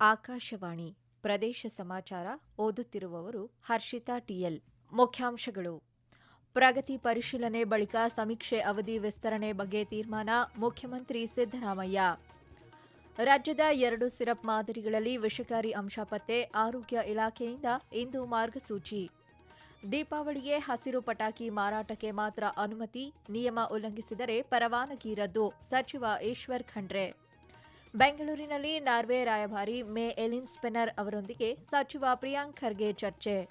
ಆಕಾಶವಾಣಿ ಪ್ರದೇಶ ಸಮಾಚಾರ ಓದುತ್ತಿರುವವರು ಹರ್ಷಿತಾ ಟಿಎಲ್ ಮುಖ್ಯಾಂಶಗಳು. ಪ್ರಗತಿ ಪರಿಶೀಲನೆ ಬಳಿಕ ಸಮೀಕ್ಷೆ ಅವಧಿ ವಿಸ್ತರಣೆ ಬಗ್ಗೆ ತೀರ್ಮಾನ ಮುಖ್ಯಮಂತ್ರಿ ಸಿದ್ದರಾಮಯ್ಯ. ರಾಜ್ಯದ ಎರಡು ಸಿರಪ್ ಮಾದರಿಗಳಲ್ಲಿ ವಿಷಕಾರಿ ಅಂಶ ಪತ್ತೆ ಆರೋಗ್ಯ ಇಲಾಖೆಯಿಂದ ಇಂದು ಮಾರ್ಗಸೂಚಿ. ದೀಪಾವಳಿಗೆ ಹಸಿರು ಪಟಾಕಿ ಮಾರಾಟಕ್ಕೆ ಮಾತ್ರ ಅನುಮತಿ, ನಿಯಮ ಉಲ್ಲಂಘಿಸಿದರೆ ಪರವಾನಗಿ ರದ್ದು, ಸಚಿವ ಈಶ್ವರ್ ಖಂಡ್ರೆ. ಬೆಂಗಳೂರಿನಲ್ಲಿ ನಾರ್ವೆ ರಾಯಭಾರಿ ಮೇ ಎಲಿನ್ ಸ್ಪೆನರ್ ಅವರೊಂದಿಗೆ ಸಚಿವ ಪ್ರಿಯಾಂಕ್ ಖರ್ಗೆ ಚರ್ಚೆ.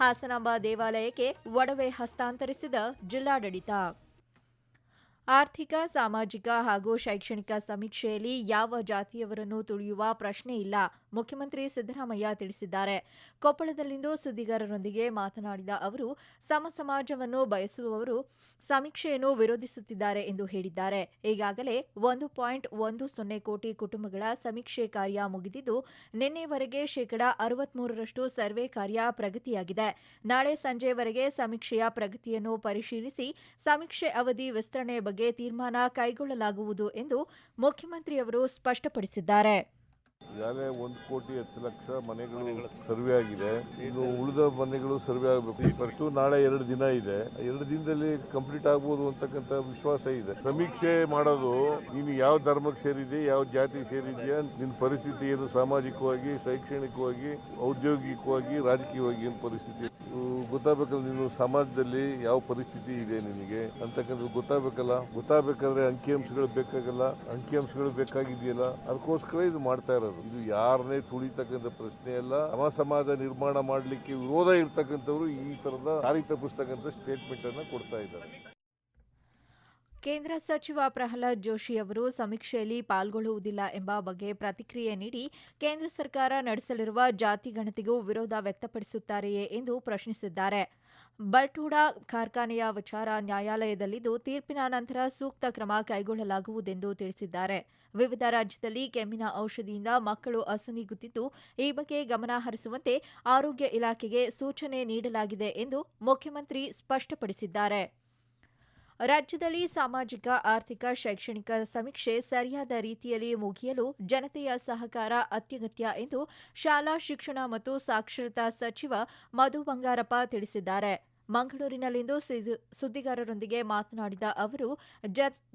ಹಾಸನಾಂಬ ದೇವಾಲಯಕ್ಕೆ ಒಡವೆ ಹಸ್ತಾಂತರಿಸಿದ ಜಿಲ್ಲಾಡಳಿತ. ಆರ್ಥಿಕ, ಸಾಮಾಜಿಕ ಹಾಗೂ ಶೈಕ್ಷಣಿಕ ಸಮೀಕ್ಷೆಯಲ್ಲಿ ಯಾವ ಜಾತಿಯವರನ್ನು ತುಳಿಯುವ ಪ್ರಶ್ನೆ ಇಲ್ಲ, ಮುಖ್ಯಮಂತ್ರಿ ಸಿದ್ದರಾಮಯ್ಯ ತಿಳಿಸಿದ್ದಾರೆ. ಕೊಪ್ಪಳದಲ್ಲಿಂದು ಸುದ್ದಿಗಾರರೊಂದಿಗೆ ಮಾತನಾಡಿದ ಅವರು, ಸಮ ಸಮಾಜವನ್ನು ಬಯಸುವವರು ಸಮೀಕ್ಷೆಯನ್ನು ವಿರೋಧಿಸುತ್ತಿದ್ದಾರೆ ಎಂದು ಹೇಳಿದ್ದಾರೆ. ಈಗಾಗಲೇ ಒಂದು ಪಾಯಿಂಟ್ ಒಂದು ಸೊನ್ನೆ ಕೋಟಿ ಕುಟುಂಬಗಳ ಸಮೀಕ್ಷೆ ಕಾರ್ಯ ಮುಗಿದಿದ್ದು, ನಿನ್ನೆವರೆಗೆ ಶೇಕಡಾ ಅರವತ್ಮೂರರಷ್ಟು ಸರ್ವೆ ಕಾರ್ಯ ಪ್ರಗತಿಯಾಗಿದೆ. ನಾಳೆ ಸಂಜೆವರೆಗೆ ಸಮೀಕ್ಷೆಯ ಪ್ರಗತಿಯನ್ನು ಪರಿಶೀಲಿಸಿ, ಸಮೀಕ್ಷೆ ಅವಧಿ ವಿಸ್ತರಣೆ ಬಗ್ಗೆ ತೀರ್ಮಾನ ಕೈಗೊಳ್ಳಲಾಗುವುದು ಎಂದು ಮುಖ್ಯಮಂತ್ರಿಯವರು ಸ್ಪಷ್ಟಪಡಿಸಿದ್ದಾರೆ. ಈಗಾಗಲೇ ಒಂದು ಕೋಟಿ ಹತ್ತು ಲಕ್ಷ ಮನೆಗಳು ಸರ್ವೆ ಆಗಿದೆ. ಇನ್ನು ಉಳಿದ ಮನೆಗಳು ಸರ್ವೆ ಆಗಬೇಕು. ಫಸ್ಟು ನಾಳೆ ಎರಡು ದಿನ ಇದೆ. ಎರಡು ದಿನದಲ್ಲಿ ಕಂಪ್ಲೀಟ್ ಆಗ್ಬೋದು ಅಂತಕ್ಕಂಥ ವಿಶ್ವಾಸ ಇದೆ. ಸಮೀಕ್ಷೆ ಮಾಡೋದು ನೀನು ಯಾವ ಧರ್ಮಕ್ಕೆ ಸೇರಿದೆ ಯಾವ ಜಾತಿ ಸೇರಿದೆಯಾ ನಿನ್ನ ಪರಿಸ್ಥಿತಿ ಏನು ಸಾಮಾಜಿಕವಾಗಿ ಶೈಕ್ಷಣಿಕವಾಗಿ ಔದ್ಯೋಗಿಕವಾಗಿ ರಾಜಕೀಯವಾಗಿ ಏನು ಪರಿಸ್ಥಿತಿ? ಗೊತ್ತಾಗಬೇಕಲ್ಲ ನೀನು ಸಮಾಜದಲ್ಲಿ ಯಾವ ಪರಿಸ್ಥಿತಿ ಇದೆ ನಿನಗೆ? ಅಂತಕ್ಕಂಥದ್ದು ಗೊತ್ತಾಗಬೇಕಲ್ಲ? ಗೊತ್ತಾಗಬೇಕಾದ್ರೆ ಅಂಕಿಅಂಶಗಳು ಬೇಕಾಗಲ್ಲ? ಅಂಕಿಅಂಶಗಳು ಬೇಕಾಗಿದೆಯಲ್ಲ? ಅದಕ್ಕೋಸ್ಕರ ಇದು ಮಾಡ್ತಾ ಇರೋದು. ಇದು ಯಾರನ್ನೇ ತುಳಿತಕ್ಕಂಥ ಪ್ರಶ್ನೆ ಅಲ್ಲ ಸಮ ಸಮಾಜ ನಿರ್ಮಾಣ ಮಾಡಲಿಕ್ಕೆ ವಿರೋಧ ಇರ್ತಕ್ಕಂಥವ್ರು ಈ ತರದ ದಾರಿ ತಪ್ಪಿಸ್ತಕ್ಕಂಥ ಸ್ಟೇಟ್ಮೆಂಟ್ ಅನ್ನ ಕೊಡ್ತಾ ಇದ್ದಾರೆ. ಕೇಂದ್ರ ಸಚಿವ ಪ್ರಹ್ಲಾದ್ ಜೋಶಿ ಅವರು ಸಮೀಕ್ಷೆಯಲ್ಲಿ ಪಾಲ್ಗೊಳ್ಳುವುದಿಲ್ಲ ಎಂಬ ಬಗ್ಗೆ ಪ್ರತಿಕ್ರಿಯೆ ನೀಡಿ ಕೇಂದ್ರ ಸರ್ಕಾರ ನಡೆಸಲಿರುವ ಜಾತಿ ಗಣತಿಗೂ ವಿರೋಧ ವ್ಯಕ್ತಪಡಿಸುತ್ತಾರೆಯೇ ಎಂದು ಪ್ರಶ್ನಿಸಿದ್ದಾರೆ. ಬಲ್ಟೂಡಾ ಕಾರ್ಖಾನೆಯ ವಿಚಾರ ನ್ಯಾಯಾಲಯದಲ್ಲಿದ್ದು ತೀರ್ಪಿನ ನಂತರ ಸೂಕ್ತ ಕ್ರಮ ಕೈಗೊಳ್ಳಲಾಗುವುದೆಂದು ತಿಳಿಸಿದ್ದಾರೆ. ವಿವಿಧ ರಾಜ್ಯದಲ್ಲಿ ಕೆಮ್ಮಿನ ಔಷಧಿಯಿಂದ ಮಕ್ಕಳು ಅಸುನೀಗುತ್ತಿದ್ದು ಈ ಬಗ್ಗೆ ಗಮನ ಹರಿಸುವಂತೆ ಆರೋಗ್ಯ ಇಲಾಖೆಗೆ ಸೂಚನೆ ನೀಡಲಾಗಿದೆ ಎಂದು ಮುಖ್ಯಮಂತ್ರಿ ಸ್ಪಷ್ಟಪಡಿಸಿದ್ದಾರೆ. ರಾಜ್ಯದಲ್ಲಿ ಸಾಮಾಜಿಕ, ಆರ್ಥಿಕ, ಶೈಕ್ಷಣಿಕ ಸಮೀಕ್ಷೆ ಸರಿಯಾದ ರೀತಿಯಲ್ಲಿ ಮುಗಿಯಲು ಜನತೆಯ ಸಹಕಾರ ಅತ್ಯಗತ್ಯ ಎಂದು ಶಾಲಾ ಶಿಕ್ಷಣ ಮತ್ತು ಸಾಕ್ಷರತಾ ಸಚಿವ ಮಧು ಬಂಗಾರಪ್ಪ ತಿಳಿಸಿದ್ದಾರೆ. ಮಂಗಳೂರಿನಲ್ಲಿಂದು ಸುದ್ದಿಗಾರರೊಂದಿಗೆ ಮಾತನಾಡಿದ ಅವರು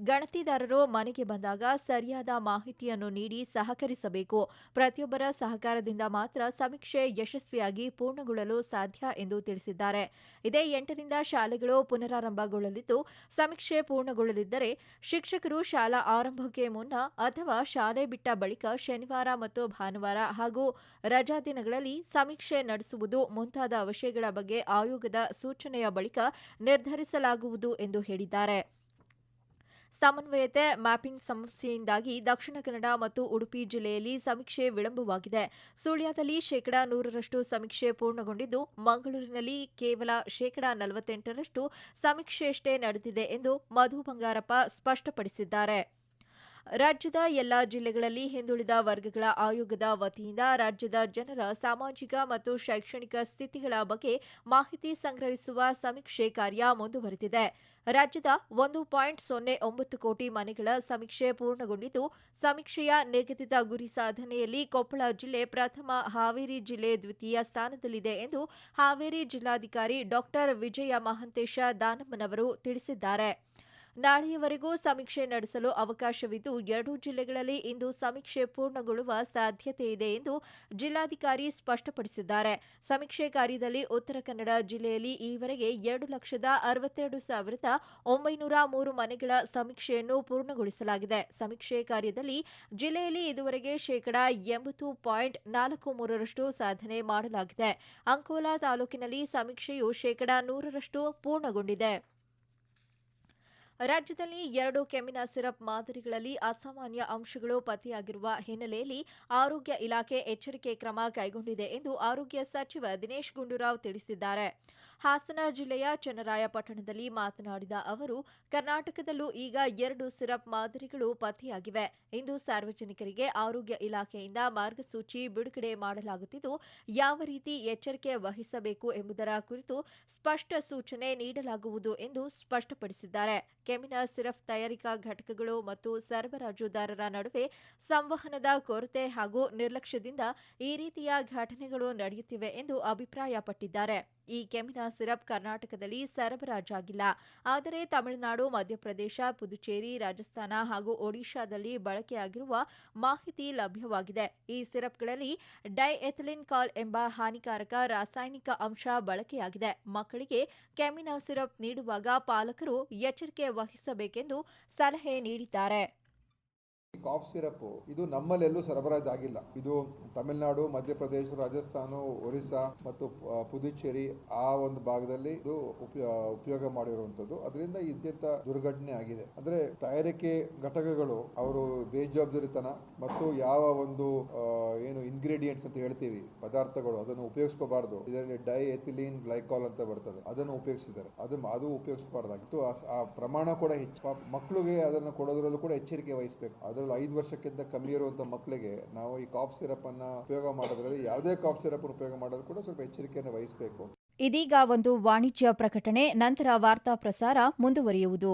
ಗಣತಿದಾರರು ಮನೆಗೆ ಬಂದಾಗ ಸರಿಯಾದ ಮಾಹಿತಿಯನ್ನು ನೀಡಿ ಸಹಕರಿಸಬೇಕು. ಪ್ರತಿಯೊಬ್ಬರ ಸಹಕಾರದಿಂದ ಮಾತ್ರ ಸಮೀಕ್ಷೆ ಯಶಸ್ವಿಯಾಗಿ ಪೂರ್ಣಗೊಳ್ಳಲು ಸಾಧ್ಯ ಎಂದು ತಿಳಿಸಿದ್ದಾರೆ. ಇದೇ ಎಂಟರಿಂದ ಶಾಲೆಗಳು ಪುನರಾರಂಭಗೊಳ್ಳಲಿದ್ದು, ಸಮೀಕ್ಷೆ ಪೂರ್ಣಗೊಳ್ಳಲಿದ್ದರೆ ಶಿಕ್ಷಕರು ಶಾಲಾ ಆರಂಭಕ್ಕೆ ಮುನ್ನ ಅಥವಾ ಶಾಲೆ ಬಿಟ್ಟ ಬಳಿಕ ಶನಿವಾರ ಮತ್ತು ಭಾನುವಾರ ಹಾಗೂ ರಜಾ ದಿನಗಳಲ್ಲಿ ಸಮೀಕ್ಷೆ ನಡೆಸುವುದು ಮುಂತಾದ ವಿಷಯಗಳ ಬಗ್ಗೆ ಆಯೋಗದ ಸೂಚನೆಯ ಬಳಿಕ ನಿರ್ಧರಿಸಲಾಗುವುದು ಎಂದು ಹೇಳಿದ್ದಾರೆ. ಸಮನ್ವಯತೆ ಮ್ಯಾಪಿಂಗ್ ಸಮಸ್ಯೆಯಿಂದಾಗಿ ದಕ್ಷಿಣ ಕನ್ನಡ ಮತ್ತು ಉಡುಪಿ ಜಿಲ್ಲೆಯಲ್ಲಿ ಸಮೀಕ್ಷೆ ವಿಳಂಬವಾಗಿದೆ. ಸುಳ್ಯದಲ್ಲಿ ಶೇಕಡಾ ನೂರರಷ್ಟು ಸಮೀಕ್ಷೆ ಪೂರ್ಣಗೊಂಡಿದ್ದು, ಮಂಗಳೂರಿನಲ್ಲಿ ಕೇವಲ ಶೇಕಡಾ ನಲವತ್ತೆಂಟರಷ್ಟು ಸಮೀಕ್ಷೆಯಷ್ಟೇ ನಡೆದಿದೆ ಎಂದು ಮಧು ಬಂಗಾರಪ್ಪ ಸ್ಪಷ್ಟಪಡಿಸಿದ್ದಾರೆ. ರಾಜ್ಯದ ಎಲ್ಲಾ ಜಿಲ್ಲೆಗಳಲ್ಲಿ ಹಿಂದುಳಿದ ವರ್ಗಗಳ ಆಯೋಗದ ವತಿಯಿಂದ ರಾಜ್ಯದ ಜನರ ಸಾಮಾಜಿಕ ಮತ್ತು ಶೈಕ್ಷಣಿಕ ಸ್ಥಿತಿಗಳ ಬಗ್ಗೆ ಮಾಹಿತಿ ಸಂಗ್ರಹಿಸುವ ಸಮೀಕ್ಷೆ ಕಾರ್ಯ ಮುಂದುವರೆದಿದೆ. ರಾಜ್ಯದ ಒಂದು ಪಾಯಿಂಟ್ ಸೊನ್ನೆ ಒಂಬತ್ತು ಕೋಟಿ ಮನೆಗಳ ಸಮೀಕ್ಷೆ ಪೂರ್ಣಗೊಂಡಿದ್ದು, ಸಮೀಕ್ಷೆಯ ನಿಗದಿತ ಗುರಿ ಸಾಧನೆಯಲ್ಲಿ ಕೊಪ್ಪಳ ಜಿಲ್ಲೆ ಪ್ರಥಮ ಹಾವೇರಿ ಜಿಲ್ಲೆ ದ್ವಿತೀಯ ಸ್ಥಾನದಲ್ಲಿದೆ ಎಂದು ಹಾವೇರಿ ಜಿಲ್ಲಾಧಿಕಾರಿ ಡಾಕ್ಟರ್ ವಿಜಯ ಮಹಾಂತೇಶ ದಾನಮ್ಮನವರು ತಿಳಿಸಿದ್ದಾರೆ. ನಾಳೆಯವರೆಗೂ ಸಮೀಕ್ಷೆ ನಡೆಸಲು ಅವಕಾಶವಿದ್ದು ಎರಡೂ ಜಿಲ್ಲೆಗಳಲ್ಲಿ ಇಂದು ಸಮೀಕ್ಷೆ ಪೂರ್ಣಗೊಳ್ಳುವ ಸಾಧ್ಯತೆ ಇದೆ ಎಂದು ಜಿಲ್ಲಾಧಿಕಾರಿ ಸ್ಪಷ್ಟಪಡಿಸಿದ್ದಾರೆ. ಸಮೀಕ್ಷೆ ಕಾರ್ಯದಲ್ಲಿ ಉತ್ತರ ಕನ್ನಡ ಜಿಲ್ಲೆಯಲ್ಲಿ ಈವರೆಗೆ ಎರಡು ಲಕ್ಷದ ಅರವತ್ತೆರಡು ಸಾವಿರದ ಒಂಬೈನೂರ ಮೂರು ಮನೆಗಳ ಸಮೀಕ್ಷೆಯನ್ನು ಪೂರ್ಣಗೊಳಿಸಲಾಗಿದೆ. ಸಮೀಕ್ಷೆ ಕಾರ್ಯದಲ್ಲಿ ಜಿಲ್ಲೆಯಲ್ಲಿ ಇದುವರೆಗೆ ಶೇಕಡಾ ಎಂಬತ್ತು ಪಾಯಿಂಟ್ ನಾಲ್ಕು ಮೂರರಷ್ಟು ಸಾಧನೆ ಮಾಡಲಾಗಿದೆ. ಅಂಕೋಲಾ ತಾಲೂಕಿನಲ್ಲಿ ಸಮೀಕ್ಷೆಯು ಶೇಕಡಾ ನೂರರಷ್ಟು ಪೂರ್ಣಗೊಂಡಿದೆ. ರಾಜ್ಯದಲ್ಲಿ ಎರಡು ಕೆಮಿನಾ ಸಿರಪ್ ಮಾದರಿಗಳಲ್ಲಿ ಅಸಾಮಾನ್ಯ ಅಂಶಗಳು ಪತ್ತೆಯಾಗಿರುವ ಹಿನ್ನೆಲೆಯಲ್ಲಿ ಆರೋಗ್ಯ ಇಲಾಖೆ ಎಚ್ಚರಿಕೆ ಕ್ರಮ ಕೈಗೊಂಡಿದೆ ಎಂದು ಆರೋಗ್ಯ ಸಚಿವ ದಿನೇಶ್ ಗುಂಡೂರಾವ್ ತಿಳಿಸಿದ್ದಾರೆ. ಹಾಸನ ಜಿಲ್ಲೆಯ ಚನ್ನರಾಯಪಟ್ಟಣದಲ್ಲಿ ಮಾತನಾಡಿದ ಅವರು, ಕರ್ನಾಟಕದಲ್ಲೂ ಈಗ ಎರಡು ಸಿರಪ್ ಮಾದರಿಗಳು ಪತ್ತೆಯಾಗಿವೆ ಇಂದು ಸಾರ್ವಜನಿಕರಿಗೆ ಆರೋಗ್ಯ ಇಲಾಖೆಯಿಂದ ಮಾರ್ಗಸೂಚಿ ಬಿಡುಗಡೆ ಮಾಡಲಾಗುತ್ತಿದ್ದು, ಯಾವ ರೀತಿ ಎಚ್ಚರಿಕೆ ವಹಿಸಬೇಕು ಎಂಬುದರ ಕುರಿತು ಸ್ಪಷ್ಟ ಸೂಚನೆ ನೀಡಲಾಗುವುದು ಎಂದು ಸ್ಪಷ್ಟಪಡಿಸಿದ್ದಾರೆ. ಕೆಮಿನ ಸಿರಫ್ ತಯಾರಿಕಾ ಘಟಕಗಳು ಮತ್ತು ಸರಬರಾಜುದಾರರ ನಡುವೆ ಸಂವಹನದ ಕೊರತೆ ಹಾಗೂ ನಿರ್ಲಕ್ಷ್ಯದಿಂದ ಈ ರೀತಿಯ ಘಟನೆಗಳು ನಡೆಯುತ್ತಿವೆ ಎಂದು ಅಭಿಪ್ರಾಯಪಟ್ಟಿದ್ದಾರೆ. ಈ ಕೆಮ್ಮಿನ ಸಿರಪ್ ಕರ್ನಾಟಕದಲ್ಲಿ ಸರಬರಾಜಾಗಿಲ್ಲ. ಆದರೆ ತಮಿಳುನಾಡು, ಮಧ್ಯಪ್ರದೇಶ, ಪುದುಚೇರಿ, ರಾಜಸ್ಥಾನ ಹಾಗೂ ಒಡಿಶಾದಲ್ಲಿ ಬಳಕೆಯಾಗಿರುವ ಮಾಹಿತಿ ಲಭ್ಯವಾಗಿದೆ. ಈ ಸಿರಪ್ಗಳಲ್ಲಿ ಡೈಎಥಿಲಿನ್ ಕಾಲ್ ಎಂಬ ಹಾನಿಕಾರಕ ರಾಸಾಯನಿಕ ಅಂಶ ಬಳಕೆಯಾಗಿದೆ. ಮಕ್ಕಳಿಗೆ ಕೆಮ್ಮಿನ ಸಿರಪ್ ನೀಡುವಾಗ ಪಾಲಕರು ಎಚ್ಚರಿಕೆ ವಹಿಸಬೇಕೆಂದು ಸಲಹೆ ನೀಡಿದ್ದಾರೆ. ಕಾಫ್ ಸಿರಪ್ ಇದು ನಮ್ಮಲ್ಲೆಲ್ಲೂ ಸರಬರಾಜು ಆಗಿಲ್ಲ. ಇದು ತಮಿಳುನಾಡು, ಮಧ್ಯಪ್ರದೇಶ, ರಾಜಸ್ಥಾನ, ಒರಿಸ್ಸಾ ಮತ್ತು ಪುದುಚೇರಿ ಆ ಒಂದು ಭಾಗದಲ್ಲಿ ಇದು ಉಪಯೋ- ಉಪಯೋಗ ಮಾಡಿರುವಂತದ್ದು ಅದರಿಂದ ಇದ್ದಂತ ದುರ್ಘಟನೆ ಆಗಿದೆ. ಅಂದ್ರೆ ತಯಾರಿಕೆ ಘಟಕಗಳು, ಅವರು ಬೇಜವಾಬ್ದಾರಿತನ ಮತ್ತು ಯಾವ ಒಂದು ಏನು ಇಂಗ್ರೀಡಿಯೆಂಟ್ಸ್ ಅಂತ ಹೇಳ್ತೀವಿ, ಪದಾರ್ಥಗಳು, ಅದನ್ನು ಉಪಯೋಗಿಸ್ಕೋಬಾರ್ದು. ಇದರಲ್ಲಿ ಡೈ ಎಥಿಲೀನ್ ಗ್ಲೈಕಾಲ್ ಅಂತ ಬರ್ತದೆ. ಅದನ್ನು ಉಪಯೋಗಿಸಿದ್ದಾರೆ. ಅದು ಅದು ಉಪಯೋಗಿಸಬಾರ್ದಾಗಿತ್ತು. ಆ ಪ್ರಮಾಣ ಕೂಡ ಹೆಚ್ಚು. ಮಕ್ಕಳಿಗೆ ಅದನ್ನು ಕೊಡೋದ್ರಲ್ಲೂ ಕೂಡ ಎಚ್ಚರಿಕೆ ವಹಿಸಬೇಕು. ಅದರಲ್ಲಿ ಐದು ವರ್ಷಕ್ಕಿಂತ ಕಮ್ಮಿ ಇರುವಂಥ ಮಕ್ಕಳಿಗೆ ನಾವು ಈ ಕಾಫ್ ಸಿರಪ್ ಅನ್ನ ಉಪಯೋಗ ಮಾಡೋದ್ರಲ್ಲಿ ಯಾವುದೇ ಕಾಫ್ ಸಿರಪ್ ಉಪಯೋಗ ಮಾಡೋದು ಕೂಡ ಸ್ವಲ್ಪ ಎಚ್ಚರಿಕೆಯನ್ನು ವಹಿಸಬೇಕು. ಇದೀಗ ಒಂದು ವಾಣಿಜ್ಯ ಪ್ರಕಟಣೆ, ನಂತರ ವಾರ್ತಾ ಪ್ರಸಾರ ಮುಂದುವರಿಯುವುದು.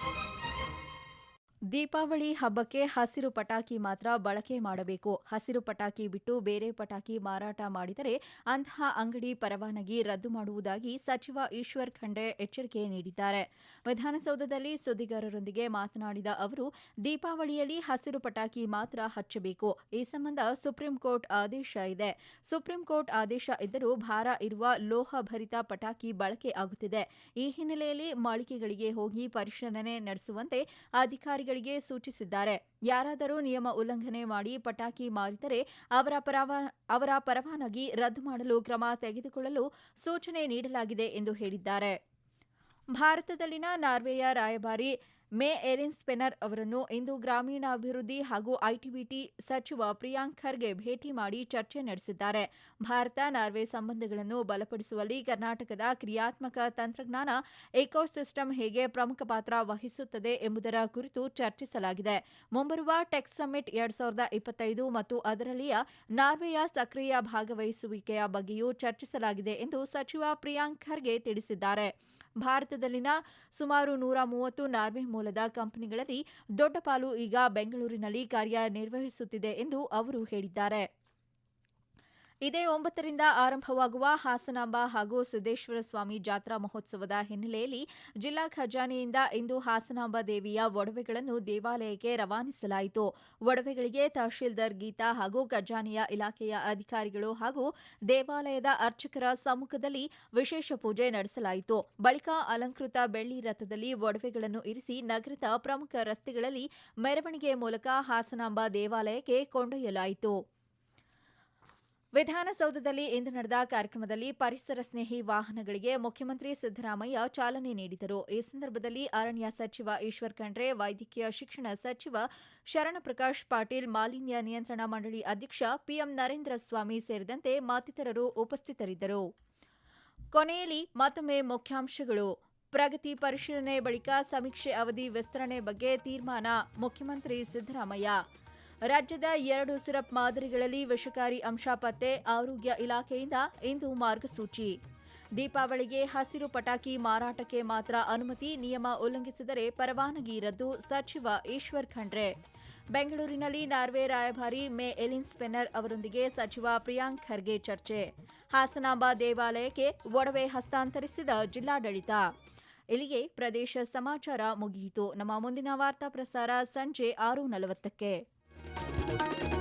ದೀಪಾವಳಿ ಹಬ್ಬಕ್ಕೆ ಹಸಿರು ಪಟಾಕಿ ಮಾತ್ರ ಬಳಕೆ ಮಾಡಬೇಕು. ಹಸಿರು ಪಟಾಕಿ ಬಿಟ್ಟು ಬೇರೆ ಪಟಾಕಿ ಮಾರಾಟ ಮಾಡಿದರೆ ಅಂತಹ ಅಂಗಡಿ ಪರವಾನಗಿ ರದ್ದು ಮಾಡುವುದಾಗಿ ಸಚಿವ ಈಶ್ವರ್ ಖಂಡ್ರೆ ಎಚ್ಚರಿಕೆ ನೀಡಿದ್ದಾರೆ. ವಿಧಾನಸೌಧದಲ್ಲಿ ಸುದ್ದಿಗಾರರೊಂದಿಗೆ ಮಾತನಾಡಿದ ಅವರು, ದೀಪಾವಳಿಯಲ್ಲಿ ಹಸಿರು ಪಟಾಕಿ ಮಾತ್ರ ಹಚ್ಚಬೇಕು. ಈ ಸಂಬಂಧ ಸುಪ್ರೀಂ ಕೋರ್ಟ್ ಆದೇಶ ಇದೆ. ಸುಪ್ರೀಂ ಕೋರ್ಟ್ ಆದೇಶ ಇದ್ದರೂ ಭಾರ ಇರುವ ಲೋಹಭರಿತ ಪಟಾಕಿ ಬಳಕೆ ಆಗುತ್ತಿದೆ. ಈ ಹಿನ್ನೆಲೆಯಲ್ಲಿ ಮಾಳಿಕೆಗಳಿಗೆ ಹೋಗಿ ಪರಿಶೀಲನೆ ನಡೆಸುವಂತೆ ಅಧಿಕಾರಿಗಳಿಗೆ ಸೂಚಿಸಿದ್ದಾರೆ. ಯಾರಾದರೂ ನಿಯಮ ಉಲ್ಲಂಘನೆ ಮಾಡಿ ಪಟಾಕಿ ಮಾರಿದರೆ ಅವರ ಅವರ ಪರವಾನಗಿ ರದ್ದು ಮಾಡಲು ಕ್ರಮ ತೆಗೆದುಕೊಳ್ಳಲು ಸೂಚನೆ ನೀಡಲಾಗಿದೆ ಎಂದು ಹೇಳಿದ್ದಾರೆ. ಭಾರತದಲ್ಲಿನ ನಾರ್ವೆಯ ರಾಯಭಾರಿ ಮೇ ಎರಿನ್ ಸ್ಪೆನರ್ ಅವರನ್ನು ಇಂದು ಗ್ರಾಮೀಣಾಭಿವೃದ್ಧಿ ಹಾಗೂ ಐಟಿಬಿಟಿ ಸಚಿವ ಪ್ರಿಯಾಂಕ್ ಖರ್ಗೆ ಭೇಟಿ ಮಾಡಿ ಚರ್ಚೆ ನಡೆಸಿದ್ದಾರೆ. ಭಾರತ, ನಾರ್ವೆ ಸಂಬಂಧಗಳನ್ನು ಬಲಪಡಿಸುವಲ್ಲಿ ಕರ್ನಾಟಕದ ಕ್ರಿಯಾತ್ಮಕ ತಂತ್ರಜ್ಞಾನ ಎಕೋಸಿಸ್ಟಮ್ ಹೇಗೆ ಪ್ರಮುಖ ಪಾತ್ರ ವಹಿಸುತ್ತದೆ ಎಂಬುದರ ಕುರಿತು ಚರ್ಚಿಸಲಾಗಿದೆ. ಮುಂಬರುವ ಟೆಕ್ ಸಮ್ಮಿಟ್ ಎರಡ್ ಸಾವಿರದ ಇಪ್ಪತ್ತೈದು ಮತ್ತು ಅದರಲ್ಲಿಯ ನಾರ್ವೆಯ ಸಕ್ರಿಯ ಭಾಗವಹಿಸುವಿಕೆಯ ಬಗ್ಗೆಯೂ ಚರ್ಚಿಸಲಾಗಿದೆ ಎಂದು ಸಚಿವ ಪ್ರಿಯಾಂಕ್ ಖರ್ಗೆ ತಿಳಿಸಿದ್ದಾರೆ. ಭಾರತದಲ್ಲಿನ ಸುಮಾರು ನೂರ ಮೂವತ್ತು ನಾರ್ವೆ ಮೂಲದ ಕಂಪನಿಗಳಲ್ಲಿ ದೊಡ್ಡ ಪಾಲು ಈಗ ಬೆಂಗಳೂರಿನಲ್ಲಿ ಕಾರ್ಯನಿರ್ವಹಿಸುತ್ತಿದೆ ಎಂದು ಅವರು ಹೇಳಿದ್ದಾರೆ. ಇದೇ ಒಂಬತ್ತರಿಂದ ಆರಂಭವಾಗುವ ಹಾಸನಾಂಬ ಹಾಗೂ ಸಿದ್ದೇಶ್ವರ ಸ್ವಾಮಿ ಜಾತ್ರಾ ಮಹೋತ್ಸವದ ಹಿನ್ನೆಲೆಯಲ್ಲಿ ಜಿಲ್ಲಾ ಖಜಾನೆಯಿಂದ ಇಂದು ಹಾಸನಾಂಬ ದೇವಿಯ ಒಡವೆಗಳನ್ನು ದೇವಾಲಯಕ್ಕೆ ರವಾನಿಸಲಾಯಿತು. ಒಡವೆಗಳಿಗೆ ತಹಶೀಲ್ದಾರ್ ಗೀತಾ ಹಾಗೂ ಖಜಾನೆಯ ಇಲಾಖೆಯ ಅಧಿಕಾರಿಗಳು ಹಾಗೂ ದೇವಾಲಯದ ಅರ್ಚಕರ ಸಮ್ಮುಖದಲ್ಲಿ ವಿಶೇಷ ಪೂಜೆ ನಡೆಸಲಾಯಿತು. ಬಳಿಕ ಅಲಂಕೃತ ಬೆಳ್ಳಿ ರಥದಲ್ಲಿ ಒಡವೆಗಳನ್ನು ಇರಿಸಿ ನಗರದ ಪ್ರಮುಖ ರಸ್ತೆಗಳಲ್ಲಿ ಮೆರವಣಿಗೆ ಮೂಲಕ ಹಾಸನಾಂಬ ದೇವಾಲಯಕ್ಕೆ ಕೊಂಡೊಯ್ಯಲಾಯಿತು. ವಿಧಾನಸೌಧದಲ್ಲಿ ಇಂದು ನಡೆದ ಕಾರ್ಯಕ್ರಮದಲ್ಲಿ ಪರಿಸರ ಸ್ನೇಹಿ ವಾಹನಗಳಿಗೆ ಮುಖ್ಯಮಂತ್ರಿ ಸಿದ್ದರಾಮಯ್ಯ ಚಾಲನೆ ನೀಡಿದರು. ಈ ಸಂದರ್ಭದಲ್ಲಿ ಅರಣ್ಯ ಸಚಿವ ಈಶ್ವರ್ ಖಂಡ್ರೆ, ವೈದ್ಯಕೀಯ ಶಿಕ್ಷಣ ಸಚಿವ ಶರಣಪ್ರಕಾಶ್ ಪಾಟೀಲ್, ಮಾಲಿನ್ಯ ನಿಯಂತ್ರಣ ಮಂಡಳಿ ಅಧ್ಯಕ್ಷ ಪಿಎಂ ನರೇಂದ್ರ ಸ್ವಾಮಿ ಸೇರಿದಂತೆ ಮತ್ತಿತರರು ಉಪಸ್ಥಿತರಿದ್ದರು. ಕೊನೆಯಲ್ಲಿ ಮತ್ತೊಮ್ಮೆ ಮುಖ್ಯಾಂಶಗಳು. ಪ್ರಗತಿ ಪರಿಶೀಲನೆ ಬಳಿಕ ಸಮೀಕ್ಷೆ ಅವಧಿ ವಿಸ್ತರಣೆ ಬಗ್ಗೆ ತೀರ್ಮಾನ ಮುಖ್ಯಮಂತ್ರಿ ಸಿದ್ದರಾಮಯ್ಯ. ರಾಜ್ಯದ ಎರಡು ಸಿರಪ್ ಮಾದರಿಗಳಲ್ಲಿ ವಿಷಕಾರಿ ಅಂಶ ಪತ್ತೆ ಆರೋಗ್ಯ ಇಲಾಖೆಯಿಂದ ಇಂದು ಮಾರ್ಗಸೂಚಿ. ದೀಪಾವಳಿಗೆ ಹಸಿರು ಪಟಾಕಿ ಮಾರಾಟಕ್ಕೆ ಮಾತ್ರ ಅನುಮತಿ ನಿಯಮ ಉಲ್ಲಂಘಿಸಿದರೆ ಪರವಾನಗಿ ರದ್ದು, ಸಚಿವ ಈಶ್ವರ್ ಖಂಡ್ರೆ. ಬೆಂಗಳೂರಿನಲ್ಲಿ ನಾರ್ವೆ ರಾಯಭಾರಿ ಮೇ ಎಲಿನ್ ಸ್ಪೆನ್ನರ್ ಅವರೊಂದಿಗೆ ಸಚಿವ ಪ್ರಿಯಾಂಕ್ ಖರ್ಗೆ ಚರ್ಚೆ. ಹಾಸನಾಂಬ ದೇವಾಲಯಕ್ಕೆ ಒಡವೆ ಹಸ್ತಾಂತರಿಸಿದ ಜಿಲ್ಲಾಡಳಿತ. ಇಲ್ಲಿಗೆ ಪ್ರದೇಶ ಸಮಾಚಾರ ಮುಗಿಯಿತು. ನಮ್ಮ ಮುಂದಿನ ವಾರ್ತಾ ಪ್ರಸಾರ ಸಂಜೆ ಆರು ನಲವತ್ತಕ್ಕೆ. Thank you.